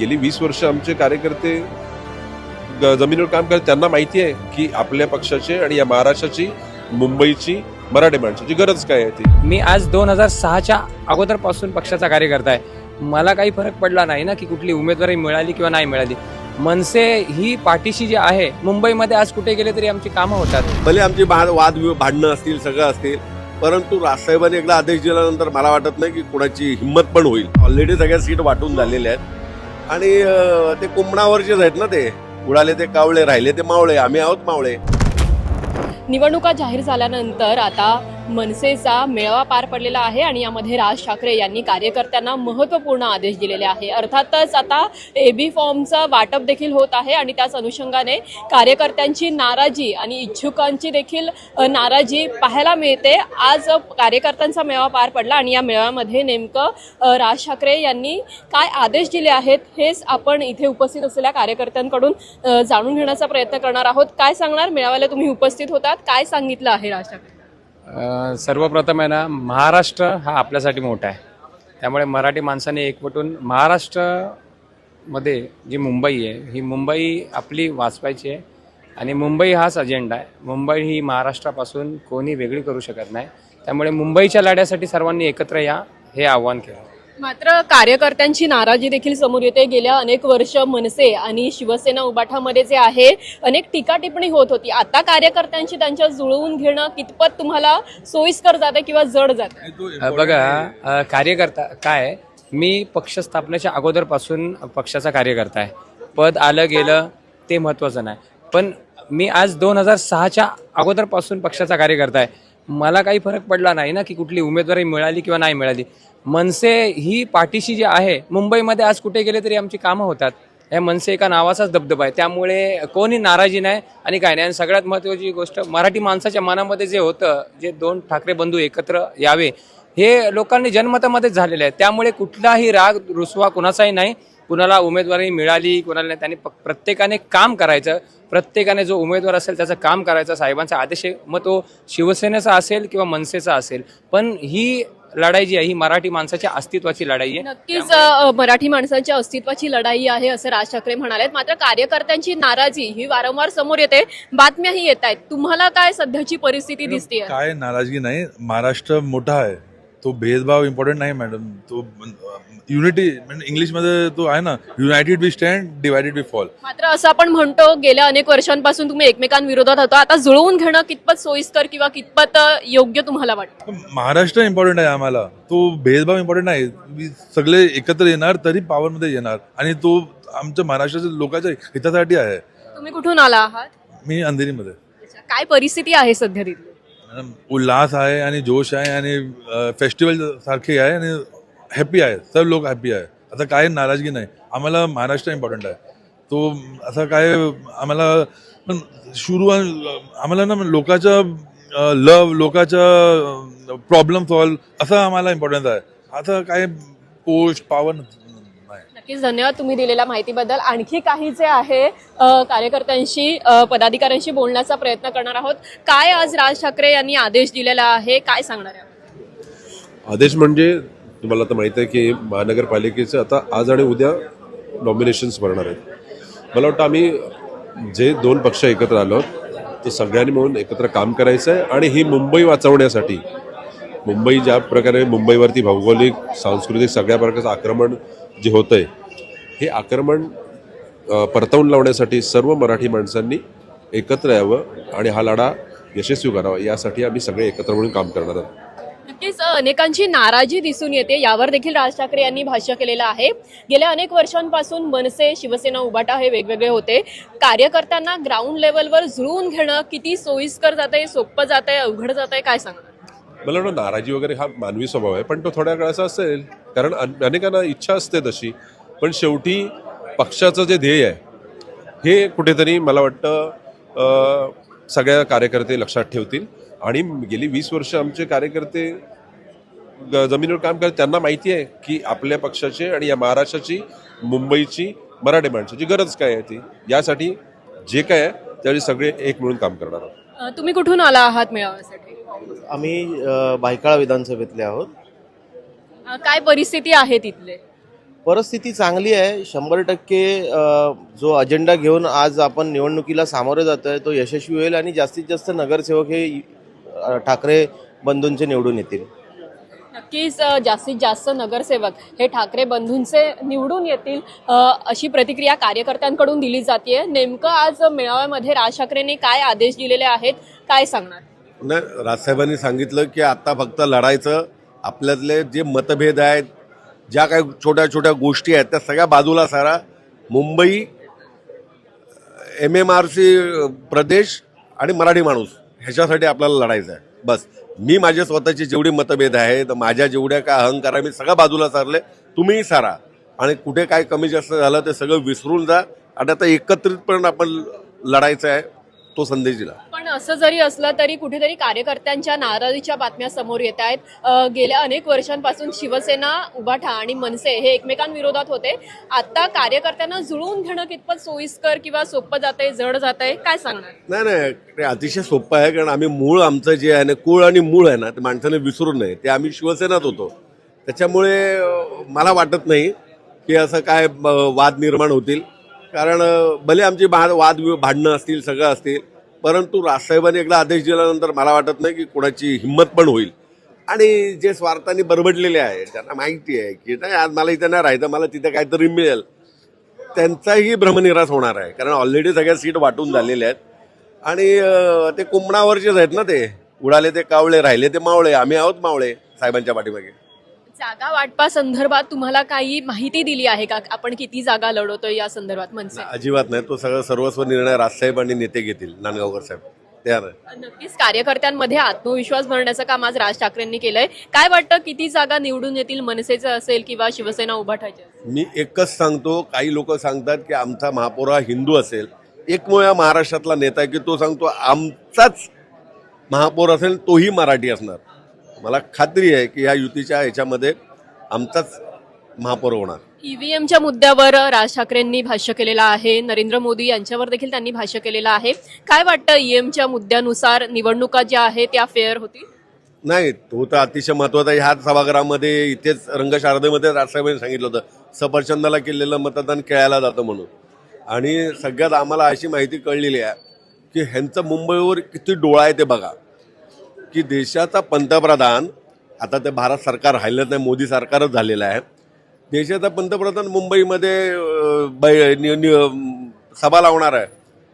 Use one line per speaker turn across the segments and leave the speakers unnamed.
गेली वीस वर्ष आमचे कार्यकर्ते ग- जमिनीवर काम करतात. त्यांना माहिती आहे की आपल्या पक्षाची आणि या महाराष्ट्राची मुंबईची मराठी माणसाची गरज काय आहे ती.
मी आज दोन हजार सहाच्या अगोदरपासून पक्षाचा कार्यकर्ता आहे. मला काही फरक पडला नाही ना की कुठली उमेदवारी मिळाली किंवा नाही मिळाली. मनसे ही पाठीशी जी आहे मुंबईमध्ये आज कुठे गेले तरी आमची कामं होतात.
भले आमची वाद भांडणं असतील सगळं असतील परंतु राजसाहेबांनी एकदा आदेश दिल्यानंतर मला वाटत नाही की कुणाची हिंमत पण होईल. ऑलरेडी सगळ्या सीट वाटून झालेल्या आहेत. आणि ते कुंभणावरचेच आहेत ना ते उडाले ते कावळे राहिले ते मावळे आम्ही आहोत मावळे.
निवडणुका जाहीर झाल्यानंतर आता मनसेचा मेळावा पार पडलेला आहे आणि यामध्ये राज ठाकरे यांनी कार्यकर्त्यांना महत्त्वपूर्ण आदेश दिलेले आहे. अर्थातच आता एबी फॉर्मचं वाटप देखील होत आहे आणि त्याच अनुषंगाने कार्यकर्त्यांची नाराजी आणि इच्छुकांची देखील नाराजी पाहायला मिळते. आज कार्यकर्त्यांचा मेळावा पार पडला आणि या मेळाव्यामध्ये नेमकं राज ठाकरे यांनी काय आदेश दिले आहेत हेच आपण इथे उपस्थित असलेल्या कार्यकर्त्यांकडून जाणून घेण्याचा प्रयत्न करणार आहोत. काय सांगणार? मेळाव्याला तुम्ही उपस्थित होतात. काय सांगितलं आहे राज ठाकरे?
सर्वप्रथम आहे ना महाराष्ट्र हा आपल्यासाठी मोठा आहे. त्यामुळे मराठी माणसाने एकवटून महाराष्ट्रामध्ये जी मुंबई आहे ही मुंबई आपली वाचवायची आहे. आणि मुंबई हाच अजेंडा आहे. मुंबई ही महाराष्ट्रापासून कोणी वेगळी करू शकत नाही. त्यामुळे मुंबईच्या लढ्यासाठी सर्वांनी एकत्र या हे आव्हान केलं.
मात्र कार्यकर्त्यांची नाराजी देखील समोर येते. गेल्या अनेक वर्ष मनसे आणि शिवसेना उबाठामध्ये जे आहे अनेक टीका टिप्पणी होत होती. आता कार्यकर्त्यांची त्यांच्या जुळवून घेणं कितपत तुम्हाला सोयीस्कर जाते किंवा जड जाते?
बघा कार्यकर्ता काय? मी पक्ष स्थापनेच्या अगोदरपासून पक्षाचा कार्यकर्ता आहे. पद आलं गेलं ते महत्त्वाचं नाही. पण मी आज दोन हजार सहाच्या अगोदरपासून पक्षाचा कार्यकर्ता आहे. मला काही फरक पडला नाही ना की कुठली उमेदवारी मिळाली किंवा नाही मिळाली. मनसे ही पाठीशी जी आहे मुंबईमध्ये आज कुठे गेले तरी आमची कामं होतात. हे मनसे एका नावाचाच दबदबा आहे. त्यामुळे कोणी नाराजी नाही आणि काय नाही. आणि सगळ्यात महत्त्वाची गोष्ट मराठी माणसाच्या मनामध्ये जे होतं जे दोन ठाकरे बंधू एकत्र यावे हे लोकांनी जनमतामध्येच झालेले आहे. त्यामुळे कुठलाही राग रुसवा कुणाचाही नाही. कुणाला उमेदवारी मिळाली कुणाला नाही त्यांनी प्रत्येकाने काम करायचं. प्रत्येकाने जो उमेदवार असेल त्याचं काम करायचं. साहेबांचा आदेश आहे. मग तो शिवसेनेचा असेल किंवा मनसेचा असेल. पण ही लढाई जी आहे ही मराठी माणसाच्या अस्तित्वाची लढाई आहे.
नक्कीच मराठी माणसांच्या अस्तित्वाची लढाई आहे असं राज ठाकरे म्हणालेत. मात्र कार्यकर्त्यांची नाराजी ही वारंवार समोर येते. बातम्याही येत आहेत. तुम्हाला काय सध्याची परिस्थिती दिसते
काय नाराजगी नाही. महाराष्ट्र मोठा आहे. तो भेदभाव इम्पॉर्टंट नाही मॅडम तो युनिटी म्हणजे इंग्लिशमध्ये तो आहे ना united we stand divided we fall
मात्र असं आपण म्हणतो गेल्या अनेक वर्षांपासून तुम्ही एकमेकांविरोधात होता. आता जुळवून घेणं कितपत सोयीस्कर किंवा कितपत योग्य तुम्हाला वाटतं?
महाराष्ट्र इम्पॉर्टंट आहे आम्हाला. तो भेदभाव इम्पॉर्टंट नाही. सगळे एकत्र येणार तरी पॉवरमध्ये येणार. आणि तो आमच्या महाराष्ट्राच्या लोकांच्या हितासाठी आहे.
तुम्ही कुठून आला आहात?
मी अंधेरीमध्ये.
काय परिस्थिती आहे सध्या तिथली
मॅडम, उल्हास आहे आणि जोश आहे आणि फेस्टिवल सारखे आहे आणि हॅपी आहे. सर्व लोक हॅपी आहे. आता काय नाराजगी नाही. आम्हाला महाराष्ट्र इम्पॉर्टंट आहे. तो असं काय आम्हाला पण सुरू आम्हाला ना लोकांचं लव लोकांच्या प्रॉब्लेम सॉल्व असं आम्हाला इम्पॉर्टंट आहे. असं काय पोस्ट पावर नाही
नक्कीच धन्यवाद तुम्ही दिलेल्या माहितीबद्दल. आणखी काही जे आहे कार्यकर्त्यांशी पदाधिकाऱ्यांशी बोलण्याचा प्रयत्न करणार आहोत. काय आज राज ठाकरे यांनी आदेश दिलेला आहे? काय सांगणार आहे?
आदेश म्हणजे तुम्हाला आता माहिती आहे की महानगरपालिकेचं आता आज आणि उद्या नॉमिनेशन्स भरणार आहेत. मला वाटतं आम्ही जे दोन पक्ष एकत्र आलो तर सगळ्यांनी मिळून एकत्र काम करायचं आहे आणि ही मुंबई वाचवण्यासाठी मुंबई ज्या प्रकारे मुंबईवरती भौगोलिक सांस्कृतिक सगळ्या प्रकारचं आक्रमण जे होतं आहे हे आक्रमण परतवून लावण्यासाठी सर्व मराठी माणसांनी एकत्र यावं आणि हा लढा यशस्वी करावा यासाठी आम्ही सगळे एकत्र म्हणून काम करणार आहोत.
नक्कीच अनेकांची नाराजी दिसून येते. यावर देखील राज ठाकरे यांनी भाष्य केलेलं आहे. गेल्या अनेक वर्षांपासून मनसे शिवसेना उबाटा हे वेगवेगळे होते. कार्यकर्त्यांना ग्राउंड लेवलवर जुळवून घेणं किती सोयीस्कर जात आहे सोपं जात आहे अवघड जात आहे काय सांगणार?
मला वाटतं नाराजी वगैरे हा मानवी स्वभाव आहे पण तो थोड्या वेळाचा असेल. कारण अनेकांना इच्छा असते तशी. पण शेवटी पक्षाचं जे ध्येय आहे हे कुठेतरी मला वाटतं सगळ्या कार्यकर्ते लक्षात ठेवतील. आणि गेली वीस वर्ष आमचे कार्यकर्ते जमिनीवर काम करतात त्यांना माहिती आहे की आपल्या पक्षाची आणि या महाराष्ट्राची मुंबईची मराठी माणसाची गरज काय आहे ती. यासाठी जे काय आहे त्यावेळी सगळे एक मिळून काम करणार आहोत.
तुम्ही कुठून आला आहात मेळाव्यासाठी?
आम्ही अ, भायखळा विधानसभेतले आहोत.
अ, काय परिस्थिती आहे तिथले?
परिस्थिती चांगली आहे. शंभर टक्के अ, जो अजेंडा घेऊन आज आपण निवडणुकीला सामोरे जातो आहे तो यशस्वी होईल आणि जास्तीत जास्त नगरसेवक हे अ, ठाकरे बंधूंचे निवडून येतील.
नक्कीच अ, जास्तीत जास्त नगरसेवक हे ठाकरे बंधूंचे निवडून येतील अ, अशी प्रतिक्रिया कार्यकर्त्यांकडून दिली जाते नेमकं आज मेळाव्यामध्ये राज ठाकरेंनी काय आदेश दिलेले आहेत काय सांगणार?
नाही राजसाहेबांनी सांगितलं की आता फक्त लढायचं आपल्यातले जे मतभेद आहेत ज्या काही छोट्या छोट्या गोष्टी आहेत त्या सगळ्या बाजूला सारा. Mumbai M M R C प्रदेश आणि मराठी माणूस ह्याच्यासाठी आपल्याला लढायचं आहे. बस. मी माझे स्वतःचे जेवढे मतभेद आहेत माझ्या जेवढ्या काय अहंकार आहे मी सगळ्या बाजूला सारले तुम्हीही सारा. आणि कुठे काय कमी जास्त झालं ते सगळं विसरून जा. आणि आता एकत्रितपणे आपण लढायचं आहे तो संदेश दिला.
असं जरी असलं तरी कुठेतरी कार्यकर्त्यांच्या नाराजीच्या बातम्या समोर येत आहेत. गेल्या अनेक वर्षांपासून शिवसेना उभाठा आणि मनसे हे एकमेकांविरोधात होते. आता कार्यकर्त्यांना जुळवून घेणं कितपत सोयीस्कर किंवा सोपं जात आहे जड जात आहे काय सांगणार?
नाही नाही अतिशय सोपं आहे कारण आम्ही मूळ आमचं जे आहे ना कुळ आणि मूळ आहे ना ते माणसाने विसरू नये. ते आम्ही शिवसेनात होतो. त्याच्यामुळे मला वाटत नाही की असं काय वाद निर्माण होतील. कारण भले आमची भा वाद वि- भांडणं असतील सगळं असतील परंतु राजसाहेबांनी एकदा आदेश दिल्यानंतर मला वाटत नाही की कोणाची हिंमत पण होईल. आणि जे स्वार्थाने बरबडलेले आहे त्यांना माहिती आहे की नाही आज मला इथं नाही राहायचं मला तिथे काहीतरी मिळेल त्यांचाही भ्रमनिराश होणार आहे. कारण ऑलरेडी सगळ्या सीट वाटून झालेल्या आहेत. आणि ते कुंभणावरचेच आहेत ना ते उडाले ते कावळे राहिले ते मावळे आम्ही आहोत मावळे साहेबांच्या पाठीमागे.
जागा वाटपा संदर्भात तुम्हाला काही माहिती दिली आहे का? आपण किती जागा लढवतोय या संदर्भात? मनसे.
अजिबात नाही. तो सगळं सर्वस्व निर्णय राजसाहेब आणि नेते घेतील नांदगावकर साहेब. आहे
नक्कीच कार्यकर्त्यांमध्ये आत्मविश्वास भरण्याचं काम आज राज ठाकरेंनी केलंय. काय वाटतं किती जागा निवडून येतील मनसेचं असेल किंवा शिवसेना उभाठायची असेल?
मी एकच सांगतो काही लोक सांगतात की आमचा महापौर हा हिंदू असेल. एकमेव या महाराष्ट्रातला नेता आहे की तो सांगतो आमचाच महापौर असेल तोही मराठी असणार. मला खात्री आहे की या युतीच्या ह्याच्यामध्ये आमचाच महापौर होणार.
ईव्हीएमच्या मुद्द्यावर राज ठाकरेंनी भाष्य केलेलं आहे नरेंद्र मोदी यांच्यावर देखील त्यांनी भाष्य केलेलं आहे. काय वाटतं ईएमच्या मुद्द्यानुसार निवडणुका ज्या आहेत त्या फेअर होतील?
नाही तो तर अतिशय महत्त्वाचा आहे. ह्याच सभागृहामध्ये इथेच रंगशारदेमध्ये राजसाहेबांनी सांगितलं होतं सफरचंदाला केलेलं मतदान खेळायला जातं म्हणून. आणि सगळ्यात आम्हाला अशी माहिती कळलेली आहे की ह्यांचं मुंबईवर किती डोळा आहे ते बघा. की देशाचा पंतप्रधान आता ते भारत सरकार राहिलं नाही मोदी सरकारच झालेलं आहे. देशाचा पंतप्रधान मुंबईमध्ये बै- सभा लावणार आहे.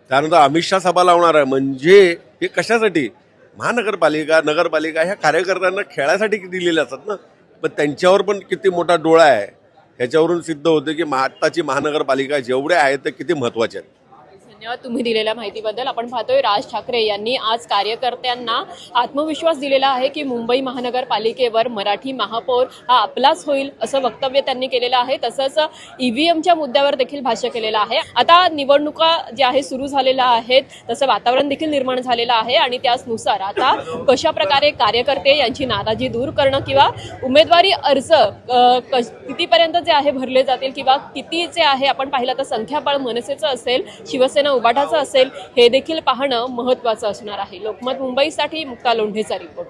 त्यानंतर अमित शहा सभा लावणार आहे. म्हणजे हे कशासाठी? महानगरपालिका नगरपालिका ह्या कार्यकर्त्यांना खेळासाठी दिलेल्या असतात ना? पण त्यांच्यावर पण किती मोठा डोळा आहे. ह्याच्यावरून सिद्ध होतं की आत्ताची महानगरपालिका जेवढ्या आहेत ते किती महत्त्वाचे आहेत.
धन्यवाद तुम्ही दिलेल्या माहितीबद्दल. आपण पाहतोय राज ठाकरे यांनी आज कार्यकर्त्यांना आत्मविश्वास दिलेला आहे की मुंबई महानगरपालिकेवर मराठी महापौर हा आपलाच होईल असं वक्तव्य त्यांनी केलेलं आहे. तसंच ईव्हीएमच्या मुद्द्यावर देखील भाष्य केलेलं आहे. आता निवडणुका ज्या आहे सुरू झालेल्या आहेत तसं वातावरण देखील निर्माण झालेलं आहे आणि त्याचनुसार आता कशा प्रकारे कार्यकर्ते यांची नाराजी दूर करणं किंवा उमेदवारी अर्ज कितीपर्यंत जे आहे भरले जातील किंवा किती जे आहे आपण पाहिलं तर संख्याबळ मनसेचं असेल शिवसेना उबाठाचं असेल हे देखील पाहणं महत्त्वाचं असणार आहे. लोकमत मुंबईसाठी मुक्ता लोंढेचा रिपोर्ट